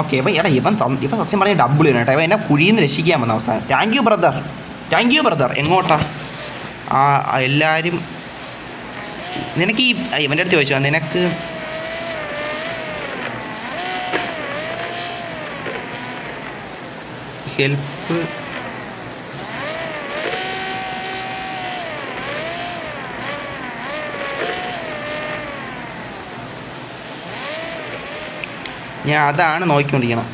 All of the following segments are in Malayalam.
ഓക്കെ അപ്പോൾ എടാ ഇവൻ ഇവൻ സത്യം പറഞ്ഞാൽ ഡബിൾ ചെയ്യണം കേട്ടോ ഇവൻ എന്നെ കുഴിയിൽ രക്ഷിക്കാൻ വന്ന അവസാനം. Thank you brother thank you brother എങ്ങോട്ടാ? ആ എല്ലാവരും നിനക്ക് ഈ ഇവന്റെ അടുത്ത് ചോദിച്ചോ നിനക്ക് ഹെൽപ്പ് ഞാൻ അതാണ് നോക്കിക്കൊണ്ടിരിക്കണം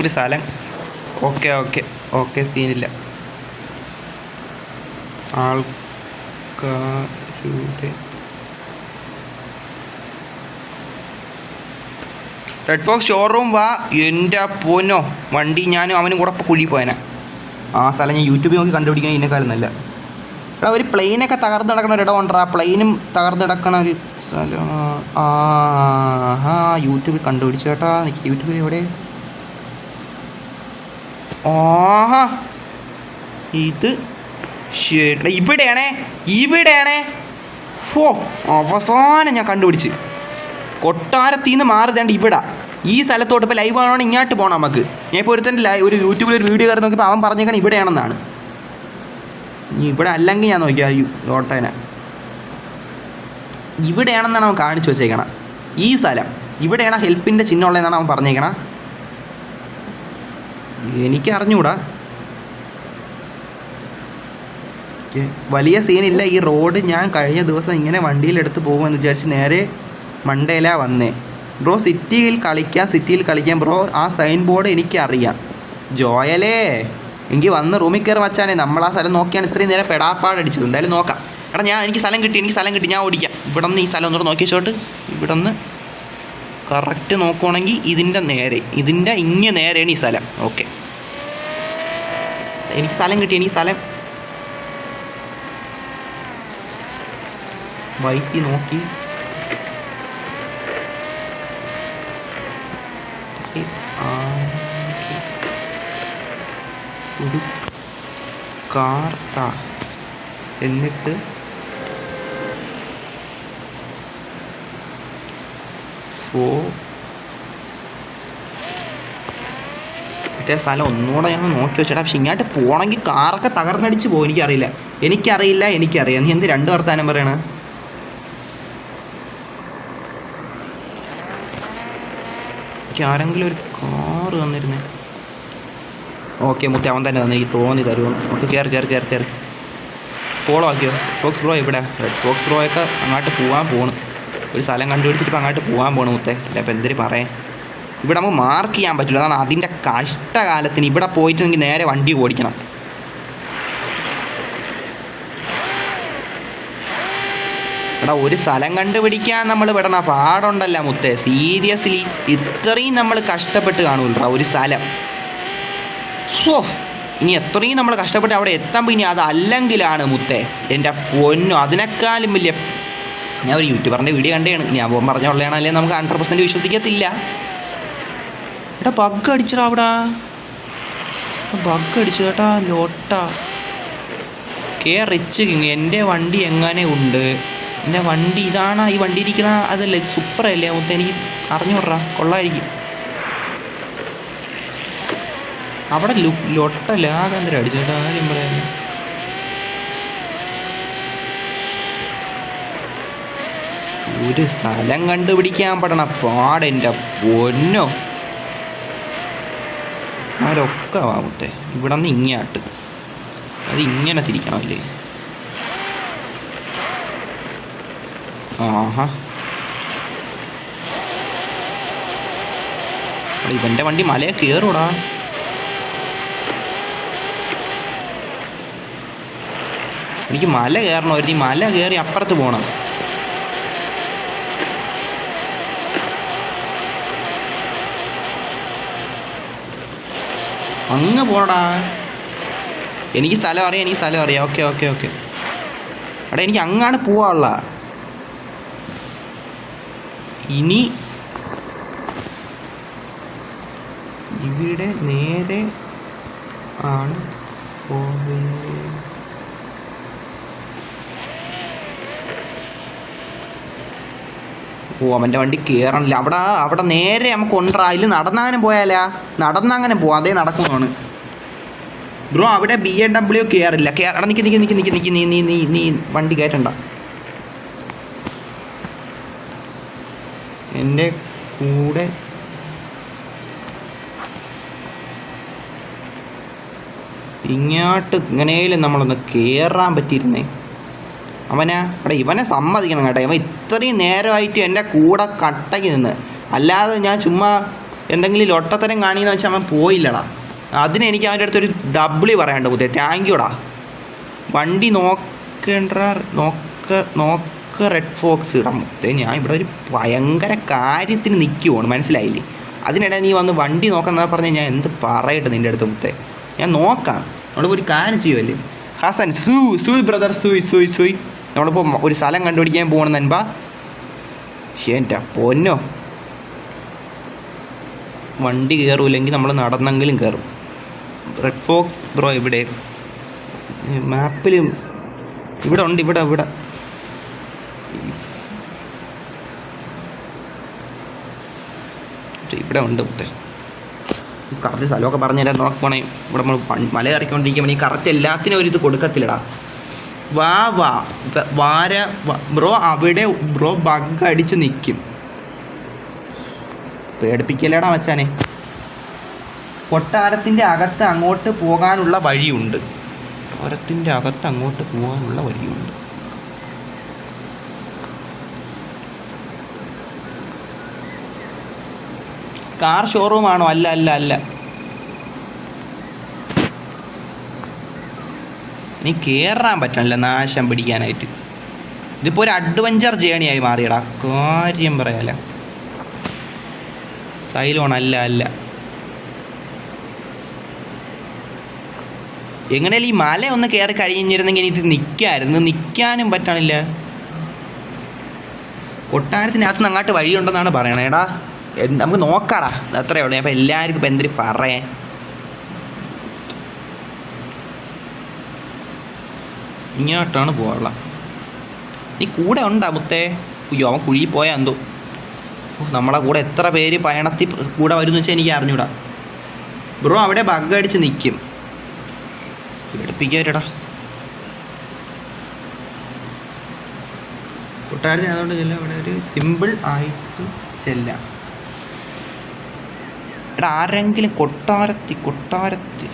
ഒരു സ്ഥലം. Okay okay. ഓക്കെ സീനില്ല. ആൾക്കാരുടെ റെഡ് ഫോക്സ് ഷോറൂം വാ. എന്റെ പോന്നോ. വണ്ടി ഞാനും അവനും കൂടെ കുഴി പോയനെ. ആ സ്ഥലം ഞാൻ യൂട്യൂബിൽ നോക്കി കണ്ടുപിടിക്കാൻ ഇതിനേക്കാളും നല്ല എടാ ഒരു പ്ലെയിനൊക്കെ തകർന്ന് കിടക്കണ ഒരിടം ഉണ്ടടാ പ്ലെയിനും തകർന്ന് കിടക്കണ ഒരു ആ യൂട്യൂബിൽ കണ്ടുപിടിച്ചു കേട്ടാ. എനിക്ക് യൂട്യൂബിൽ എവിടെ? ഓഹാ ഇത് ഇവിടെയാണേ. ഇവിടെയാണേ. ഓ അവസാനം ഞാൻ കണ്ടുപിടിച്ച്. കൊട്ടാരത്തിൽ നിന്ന് മാറിതേണ്ട ഇവിടെ. ഈ സ്ഥലത്തോട്ട് ഇപ്പോൾ ലൈവ് ആണോ ഇങ്ങോട്ട് പോകണം നമുക്ക്. ഞാൻ ഇപ്പോൾ ഒരുത്തന്റെ ലൈവ് ഒരു യൂട്യൂബിൽ ഒരു വീഡിയോ കയറി നോക്കിയപ്പോൾ അവൻ പറഞ്ഞേക്കണം ഇവിടെയാണെന്നാണ്. ഇവിടെ അല്ലെങ്കിൽ ഞാൻ നോക്കിയാൽ ഓട്ടേനെ ഇവിടെയാണെന്നാണ് അവൻ കാണിച്ചു വെച്ചേക്കണം. ഈ സ്ഥലം ഇവിടെയാണ് ഹെൽപ്പിന്റെ ചിഹ്നം ഉള്ളതെന്നാണ് അവൻ പറഞ്ഞേക്കണം. എനിക്ക് അറിഞ്ഞൂടാ വലിയ സീനില്ല. ഈ റോഡ് ഞാൻ കഴിഞ്ഞ ദിവസം ഇങ്ങനെ വണ്ടിയിലെടുത്ത് പോകുമെന്ന് വിചാരിച്ച് നേരെ മണ്ടേല വന്നേ. ബ്രോ സിറ്റിയിൽ കളിക്കാം സിറ്റിയിൽ കളിക്കാം. ബ്രോ ആ സൈൻ ബോർഡ് എനിക്കറിയാം. ജോയലേ. എങ്കിൽ വന്ന് റൂമിൽ കയറി വച്ചാനേ നമ്മൾ ആ സ്ഥലം നോക്കിയാണ് ഇത്രയും നേരം പെടാപ്പാടടിച്ചത് എന്തായാലും നോക്കാം. എടാ ഞാൻ എനിക്ക് സ്ഥലം കിട്ടി എനിക്ക് സ്ഥലം കിട്ടി ഞാൻ ഓടിക്കാം. ഇവിടെ നിന്ന് ഈ സ്ഥലം ഒന്നുകൂടെ നോക്കി വെച്ചോട്ട്. ഇവിടെ നിന്ന് കറക്റ്റ് നോക്കുവാണെങ്കിൽ ഇതിന്റെ നേരെ ഇതിന്റെ ഇങ്ങ നേരെയാണ് ഈ സ്ഥലം. ഓക്കെ എനിക്ക് സ്ഥലം കിട്ടി എനിക്ക് സ്ഥലം. വൈറ്റി നോക്കി. കാർ താ എന്നിട്ട് ഫോ. മറ്റേ സ്ഥലം ഒന്നുകൂടെ ഞാൻ നോക്കി വെച്ചേട്ടാ പക്ഷെ ഇങ്ങോട്ട് പോകണമെങ്കിൽ കാറൊക്കെ തകർന്നടിച്ച് പോകും എനിക്കറിയില്ല. എനിക്കറിയില്ല എനിക്കറിയാം. നീ എന്ത് രണ്ട് വർത്താനം പറയണ? എനിക്ക് ആരെങ്കിലും ഒരു കാറ് തന്നിരുന്നേ. ഓക്കെ മുത്തി അവൻ തന്നെ തന്നെ എനിക്ക് തോന്നി തരുമോ നമുക്ക് കയറി കയറി കയറി കയറി ഫോളോ ആക്കിയോ? ഫോക്സ് ബ്രോ ഇവിടെ ഫോക്സ് ബ്രോയൊക്കെ അങ്ങോട്ട് പോകാൻ പോണ്. ഒരു സ്ഥലം കണ്ടുപിടിച്ചിട്ട് അങ്ങോട്ട് പോകാൻ പോണ് മുത്തേ. അല്ല ഇപ്പം എന്തിനു പറയാം ഇവിടെ നമുക്ക് മാർക്ക് ചെയ്യാൻ പറ്റില്ല. അതാണ് അതിന്റെ കഷ്ടകാലത്തിന് ഇവിടെ പോയിട്ട് എനിക്ക് നേരെ വണ്ടി ഓടിക്കണം. എടാ ഒരു സ്ഥലം കണ്ടുപിടിക്കാൻ നമ്മൾ വിടണ പാടുണ്ടല്ല മുത്തേ. സീരിയസ്ലി ഇത്രയും നമ്മൾ കഷ്ടപ്പെട്ട് കാണൂലടാ ഒരു സ്ഥലം. ഹോ ഇനി എത്രയും നമ്മൾ കഷ്ടപ്പെട്ട് അവിടെ എത്തുമ്പോൾ ഇനി അതല്ലെങ്കിലാണ് മുത്തേ. എന്റെ പൊന്നു അതിനേക്കാളും വലിയ ഞാൻ ഒരു യൂട്യൂബറിന്റെ വീഡിയോ കണ്ടതാണ്. ഞാൻ പോകാൻ പറഞ്ഞ അല്ലെങ്കിൽ നമുക്ക് ഹൺഡ്രഡ് പെർസെന്റ് വിശ്വസിക്കത്തില്ല. എടാ ബഗ് അടിച്ചടാ അവിടെ. ബഗ് അടിച്ചു കേട്ടാ ലോട്ട. കെ റിച്ച് കിങ് എന്റെ വണ്ടി എങ്ങനെ ഉണ്ട്? എന്റെ വണ്ടി ഇതാണ്? ഈ വണ്ടി ഇരിക്കണ അതല്ലേ സൂപ്പറല്ലേ മുത്തേ? എനിക്ക് എനിക്ക് അറിഞ്ഞുവിട്രാ കൊള്ളായിരിക്കും. അവിടെ ലൊട്ട എന്തര അടിച്ചേട്ടാ ആരും പറയാൻ. ഒരു സ്ഥലം കണ്ടുപിടിക്കാൻ പറ്റണ. പാടെന്റെ പൊന്നോ. ആരൊക്കെ ആവട്ടെ ഇവിടെ നിന്ന് ഇങ്ങോട്ട്. അത് ഇങ്ങനെ തിരിക്കണമല്ലേ ആഹാ. ഇവന്റെ വണ്ടി മലയെ കയറൂടാ എനിക്ക് മല കയറണമായിരുന്നു ഈ മല കയറി അപ്പുറത്ത് പോകണം അങ്ങ് പോടാ. എനിക്ക് സ്ഥലം അറിയാം എനിക്ക് സ്ഥലം അറിയാം. Okay okay okay. അവിടെ എനിക്ക് അങ്ങാണ് പോവാനുള്ള. ഇനി ഇവിടെ നേരെ ആണ് പോവുന്നത് ഓ അവന്റെ വണ്ടി കയറണില്ല അവിടെ അവിടെ നേരെ നമുക്ക് ഒണ്ടറായിൽ നടന്നങ്ങനെ പോയാലാ? നടന്നങ്ങനെ പോവാം. അതേ നടക്കുന്നതാണ്. ബ്രോ അവിടെ ബി എം ഡബ്ല്യു കയറില്ല കയറ നിൽക്കി നിൽക്കി നിൽക്കി നിൽക്കി നിൽക്കി നീ നീ നീ നീ വണ്ടി കയറ്റണ്ട. എന്റെ കൂടെ ഇങ്ങോട്ട് ഇങ്ങനെയും നമ്മളൊന്ന് കയറാൻ പറ്റിയിരുന്നേ. അവനാ അവിടെ ഇവനെ സമ്മതിക്കണം കേട്ടോ. ഇവൻ ഇത്രയും നേരമായിട്ട് എന്റെ കൂടെ കട്ടയ്ക്ക് നിന്ന്. അല്ലാതെ ഞാൻ ചുമ്മാ എന്തെങ്കിലും ലൊട്ടത്തരം കാണിയെന്ന് വെച്ചാൽ അവൻ പോയില്ലടാ. അതിന് എനിക്ക് അവന്റെ അടുത്തൊരു ഡബ്ല്യു പറയാണ്ട് മുത്തേ താങ്ക് യുടാ വണ്ടി നോക്കേണ്ട നോക്ക നോക്ക റെഡ് ഫോക്സ് ഇടാൻ മുത്തേ. ഞാൻ ഇവിടെ ഒരു ഭയങ്കര കാര്യത്തിന് നിൽക്കുവാണ് മനസ്സിലായില്ലേ? അതിനിടെ നീ വന്ന് വണ്ടി നോക്കാന്നാ പറഞ്ഞ് ഞാൻ എന്ത് പറയട്ടെ നിന്റെ അടുത്ത് മുത്തേ. ഞാൻ നോക്കാം. നമ്മളിപ്പോൾ ഒരു കാര്യം ചെയ്യുമല്ലേ ഹസൻ സൂ സൂയ് ബ്രദർ സൂയ് സൂയ് സൂയ്. നമ്മളിപ്പോൾ ഒരു സ്ഥലം കണ്ടുപിടിക്കാൻ പോകണം നൻപ. എന്റെ പൊന്നോ. വണ്ടി കയറൂല്ലെങ്കിൽ നമ്മൾ നടന്നെങ്കിലും കയറും റെഡ് ഫോക്സ് ബ്രോ ഇവിടെ. മാപ്പിൽ ഇവിടെ ഉണ്ട് ഇവിടെ ഇവിടെ. ഇവിടെ ഉണ്ട് മുത്തേ. കറക്റ്റ് സ്ഥലമൊക്കെ പറഞ്ഞുതരാൻ നോക്കണേ. ഇവിടെ നമ്മൾ മല കയറിക്കൊണ്ടിരിക്കുമ്പോൾ ഈ കറക്റ്റ് എല്ലാത്തിനും ഒരു ഇത് കൊടുക്കത്തില്ലടാ. വാ വാ. വാര ബ്രോ അവിടെ ബ്രോ ബഗ് അടിച്ച് നിൽക്കും പേടിപ്പിക്കലേടാ മച്ചാനെ. കൊട്ടാരത്തിന്റെ അകത്ത് അങ്ങോട്ട് പോകാനുള്ള വഴിയുണ്ട്. കൊട്ടാരത്തിന്റെ അകത്ത് അങ്ങോട്ട് പോകാനുള്ള വഴിയുണ്ട്. കാർ ഷോറൂമാണോ അല്ല അല്ല അല്ല. നീ കയറാൻ പറ്റണില്ല നാശം പിടിക്കാനായിട്ട്. ഇതിപ്പോൾ ഒരു അഡ്വഞ്ചർ ജേണിയായി മാറിയടാ. കാര്യം പറയാല സൈലോൺ അല്ല അല്ല. എങ്ങനെയാലും ഈ മല ഒന്ന് കയറി കഴിഞ്ഞിരുന്നെങ്കിൽ ഇത് നിൽക്കായിരുന്നു നിൽക്കാനും പറ്റണില്ല. കൊട്ടാരത്തിനകത്ത് നിന്ന് അങ്ങോട്ട് വഴിയുണ്ടെന്നാണ് പറയണേടാ നമുക്ക് നോക്കാടാ. അത്രേ ഉള്ളൂ. അപ്പം എല്ലാവർക്കും ഇപ്പം എന്തിരി പറയാൻ. ഇങ്ങോട്ടാണ് പോകാനുള്ള നീ കൂടെ ഉണ്ടാ മുത്തേ? അയ്യോ അവൻ കുഴിയിൽ പോയാൽ എന്തോ. നമ്മളെ കൂടെ എത്ര പേര് പയണത്തിൽ കൂടെ വരുന്നു വെച്ചാൽ എനിക്ക് അറിഞ്ഞൂടാ. ബ്രോ അവിടെ ബഗ് അടിച്ച് നിൽക്കും എടുപ്പിക്കാറ്റടാ കൊട്ടാരത്തിന് അതുകൊണ്ട് ചെല്ലാം അവിടെ ഒരു സിമ്പിൾ ആയിട്ട് ചെല്ലാം എടാ ആരെങ്കിലും കൊട്ടാരത്തി കൊട്ടാരത്തി.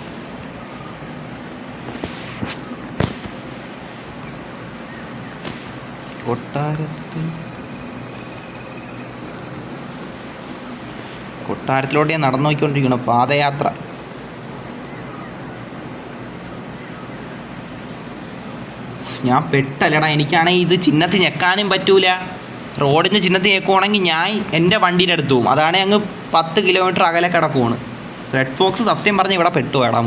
കൊട്ടാരത്തിൽ? കൊട്ടാരത്തിലോട്ട് ഞാൻ നടന്നു നോക്കിക്കൊണ്ടിരിക്കണം പാദയാത്ര. ഞാൻ പെട്ടല്ലടാ എനിക്കാണെങ്കിൽ ഇത് ചിഹ്നത്തിൽ ഞെക്കാനും പറ്റൂല. റോഡിന്റെ ചിഹ്നത്തിൽ ഞെക്കുവാണെങ്കിൽ ഞാൻ എന്റെ വണ്ടീന്റെ അടുത്ത് പോകും അതാണ് അങ്ങ് പത്ത് കിലോമീറ്റർ അകലെ കിടക്കുവാണ് റെഡ് ഫോക്സ് സത്യം പറഞ്ഞ് ഇവിടെ പെട്ടു എടാ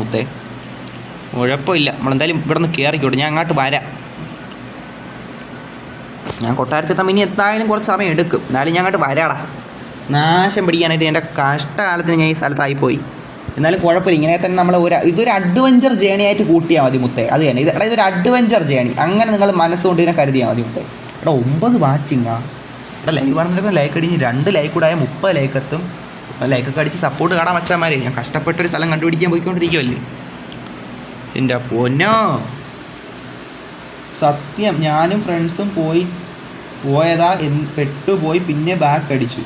കുഴപ്പമില്ല. നമ്മളെന്തായാലും ഇവിടെ നിന്ന് കയറിക്കോട്ടെ ഞാൻ അങ്ങോട്ട് വരാം. ഞാൻ കൊട്ടാരത്തിൽ കൊട്ടാരത്തെത്താൻ ഇനി എന്തായാലും കുറച്ച് സമയം എടുക്കും. എന്നാലും ഞാൻ അങ്ങോട്ട് വരാടാ. നാശം പിടിക്കാനായിട്ട് എന്റെ കഷ്ടകാലത്തിന് ഞാൻ ഈ സ്ഥലത്തായി പോയി. എന്നാലും കുഴപ്പമില്ല ഇങ്ങനെ തന്നെ നമ്മൾ ഒരു ഇതൊരു അഡ്വഞ്ചർ ജേണി ആയിട്ട് കൂട്ടിയാൽ മതി മുത്തേ. അത് തന്നെ. ഇത് എടാ ഇതൊരു അഡ്വഞ്ചർ ജേണി അങ്ങനെ നിങ്ങൾ മനസ്സുകൊണ്ട് ഇതിനെ കരുതിയാൽ മതി മുത്തേ. എടാ ഒമ്പത് വാച്ചിങ്ങാ എടാ ലൈക്ക് ആണെന്നൊക്കെ ലൈക്ക് അടിഞ്ഞ് രണ്ട് ലൈക്ക് കൂടായ മുപ്പത് ലൈക്ക് എത്തും. ലൈക്കൊക്കെ അടിച്ച് സപ്പോർട്ട് കാണാൻ വച്ചാൽ ഞാൻ കഷ്ടപ്പെട്ടൊരു സ്ഥലം കണ്ടുപിടിക്കാൻ പോയിക്കൊണ്ടിരിക്കുമല്ലേ എന്റെ പൊന്നോ. സത്യം ഞാനും ഫ്രണ്ട്സും പോയി പോയതാ എന്ന് പെട്ടുപോയി പിന്നെ ബാക്ക് അടിച്ചു.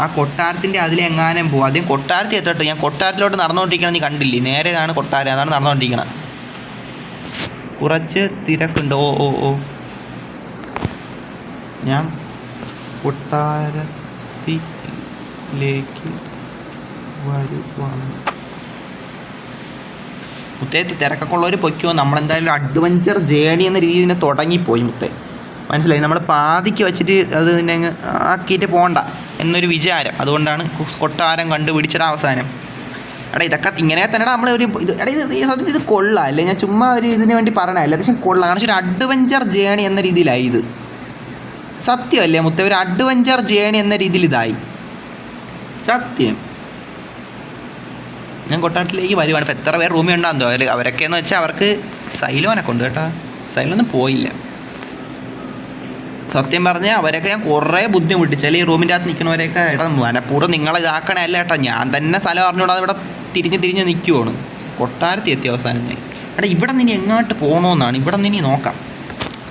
ആ കൊട്ടാരത്തിന്റെ അതിലെങ്ങാനും പോകും ആദ്യം കൊട്ടാരത്തിൽ എത്തട്ടെ. ഞാൻ കൊട്ടാരത്തിലോട്ട് നടന്നുകൊണ്ടിരിക്കണം നീ കണ്ടില്ലേ? നേരെ ഇതാണ് കൊട്ടാരം. അതാണ് നടന്നുകൊണ്ടിരിക്കണം കുറച്ച് തിരക്കുണ്ട്. ഓ ഓ ഓ. ഞാൻ കൊട്ടാരത്തിലേക്ക് വരുവാണ്. മുത്തേ തിരക്കൊക്കെ ഉള്ളവർ പൊയ്ക്കോ. നമ്മളെന്തായാലും അഡ്വഞ്ചർ ജേണി എന്ന രീതിയിൽ തന്നെ തുടങ്ങിപ്പോയി മുത്തേ. മനസ്സിലായി. നമ്മൾ പാതിക്ക് വെച്ചിട്ട് അത് പിന്നെ അങ്ങ് ആക്കിയിട്ട് പോകണ്ട എന്നൊരു വിചാരം. അതുകൊണ്ടാണ് കൊട്ടാരം കണ്ടുപിടിച്ചത് അവസാനം. എടാ ഇതൊക്കെ ഇങ്ങനെ തന്നെ നമ്മൾ ഒരു ഇത്. എടാ ഇത് സത്യത്തിൽ ഇത് കൊള്ളാം. അല്ലേ? ഞാൻ ചുമ്മാ ഒരു ഇതിന് വേണ്ടി പറയണല്ല പക്ഷേ കൊള്ളാം. കാരണം ഒരു അഡ്വഞ്ചർ ജേണി എന്ന രീതിയിലായി ഇത്. സത്യമല്ലേ മുത്ത? ഒരു അഡ്വഞ്ചർ ജേണി എന്ന രീതിയിൽ ഇതായി. സത്യം. ഞാൻ കൊട്ടാരത്തിലേക്ക് വരുവാണ്. ഇപ്പം എത്ര പേർ റൂമിൽ ഉണ്ടാകുന്നോ അവരൊക്കെയെന്ന് വെച്ചാൽ അവർക്ക് സൈലോനൊക്കെ ഉണ്ട് കേട്ടോ. സൈലോന്നും പോയില്ല. സത്യം പറഞ്ഞാൽ അവരൊക്കെ ഞാൻ കുറേ ചില ഈ റൂമിന്റെ അകത്ത് നിൽക്കുന്നവരെയൊക്കെ എടാ മനഃപൂർവം നിങ്ങളെ ഇതാക്കണേ അല്ല ഏട്ടാ ഞാൻ തന്നെ സ്ഥലം അറിഞ്ഞോടാ ഇവിടെ തിരിഞ്ഞ് തിരിഞ്ഞ് നിൽക്കുവാണ് കൊട്ടാരത്തി എത്തിയ അവസാനം ഞാൻ. എടാ ഇവിടെ നിന്ന് എങ്ങോട്ട് പോകണമെന്നാണ് ഇവിടെ നിന്ന് നോക്കാം.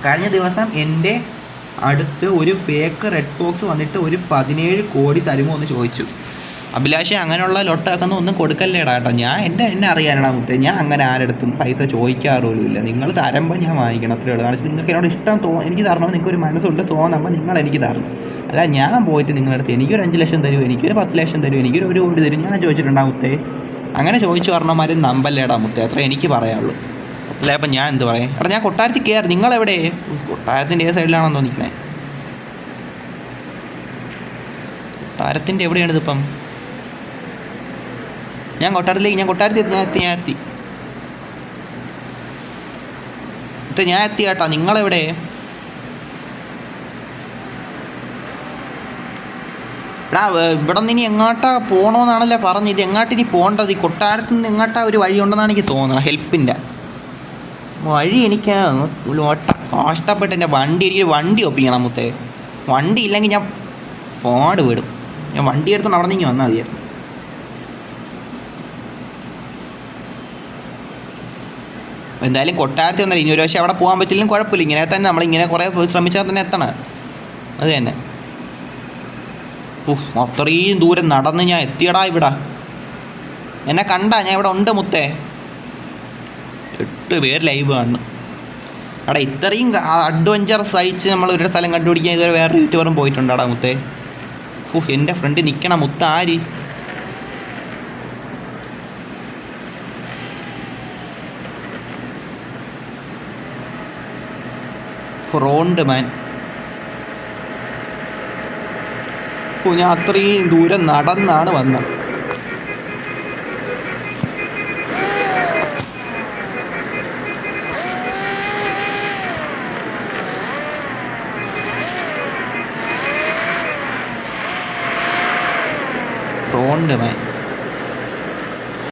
കഴിഞ്ഞ ദിവസം എന്റെ അടുത്ത് ഒരു ഫേക്ക് റെഡ് ബോക്സ് വന്നിട്ട് ഒരു പതിനേഴ് കോടി തരുമോ എന്ന് ചോദിച്ചു. അഭിലാഷ് അങ്ങനെയുള്ള ലൊട്ടാക്കുന്ന ഒന്നും കൊടുക്കല്ലേടാ കേട്ടോ. ഞാൻ എന്റെ എന്നെ അറിയാനടാ മുത്തേ. ഞാൻ അങ്ങനെ ആരെടുത്തും പൈസ ചോദിക്കാറുമില്ല നിങ്ങൾ തരുമ്പോൾ ഞാൻ വാങ്ങിക്കണം. അത്രേ ഉള്ളൂ. കാരണം നിങ്ങൾക്ക് എന്നോട് ഇഷ്ടം തോ എനിക്ക് തരണം. നിങ്ങൾക്ക് ഒരു മനസ്സുണ്ട്. തോന്നുമ്പോൾ നിങ്ങൾ എനിക്ക് തരണം. അല്ല ഞാൻ പോയിട്ട് നിങ്ങളുടെ അടുത്ത് എനിക്കൊരു അഞ്ച് ലക്ഷം തരും എനിക്കൊരു പത്ത് ലക്ഷം തരും എനിക്കൊരു ഒരു കോടി തരും ഞാൻ ചോദിച്ചിട്ടുണ്ടാ മുത്തേ? അങ്ങനെ ചോദിച്ചു പറഞ്ഞമാരും നമ്പല്ലേടാ മുത്തേ. അത്ര എനിക്ക് പറയാനുള്ളൂ. അല്ല അപ്പം ഞാൻ എന്ത് പറയും? എടാ ഞാൻ കൊട്ടാരത്തിൽ കയറി നിങ്ങളെവിടെ? കൊട്ടാരത്തിന്റെ ഏത് സൈഡിലാണെന്ന് തോന്നിക്കണേ കൊട്ടാരത്തിന്റെ എവിടെയാണ് ഇതിപ്പം ഞാൻ കൊട്ടാരത്തിലേക്ക് ഞാൻ കൊട്ടാരത്തിൽ എത്തി, ഞാൻ എത്തി ഇത് ഞാൻ എത്തി കേട്ടോ നിങ്ങളെവിടെ? എടാ ഇവിടെ നിന്ന് ഇനി എങ്ങോട്ടാ പോകണമെന്നാണല്ലോ പറഞ്ഞത് ഇത് എങ്ങോട്ട് ഇനി പോകേണ്ടത് ഈ കൊട്ടാരത്തിൽ നിന്ന് എങ്ങോട്ടാ ഒരു വഴി ഉണ്ടെന്നാണ് എനിക്ക് തോന്നുന്നത് ഹെൽപ്പിന്റെ വഴി എനിക്ക് കഷ്ടപ്പെട്ട് എന്റെ വണ്ടി എനിക്ക് വണ്ടി ഒപ്പിക്കണം മുത്തേ. വണ്ടി ഇല്ലെങ്കിൽ ഞാൻ പാട് വിടും. ഞാൻ വണ്ടി എടുത്ത് നടന്നിങ്ങി വന്നാൽ മതിയായിരുന്നു എന്തായാലും കൊട്ടാരത്തിൽ വന്നാൽ ഇനി ഒരു പക്ഷേ അവിടെ പോകാൻ പറ്റില്ലെങ്കിൽ കുഴപ്പമില്ല. ഇങ്ങനെ തന്നെ നമ്മൾ ഇങ്ങനെ കുറേ ശ്രമിച്ചാൽ തന്നെ എത്തണം. അത് തന്നെ. ഉഫ് അത്രയും ദൂരം നടന്ന് ഞാൻ എത്തിയടാ ഇവിടെ. എന്നെ കണ്ട? ഞാൻ ഇവിടെ ഉണ്ട് മുത്തേ. എട്ട് പേര് ലൈവ് കാണുന്നു. അവിടെ ഇത്രയും അഡ്വഞ്ചർ സഹിച്ച് നമ്മൾ ഒരു സ്ഥലം കണ്ടുപിടിക്കാൻ ഇതുവരെ വേറെ യൂട്യൂബറും പോയിട്ടുണ്ടാടാ മുത്തേ. ഉഫ് എന്റെ ഫ്രണ്ട് നിൽക്കണം മുത്ത ആര്? ഫ്രോണ്ട് മാൻ ഞാൻ അത്രയും ദൂരം നടന്നാണ് വന്നത് ഫ്രോണ്ട് മാൻ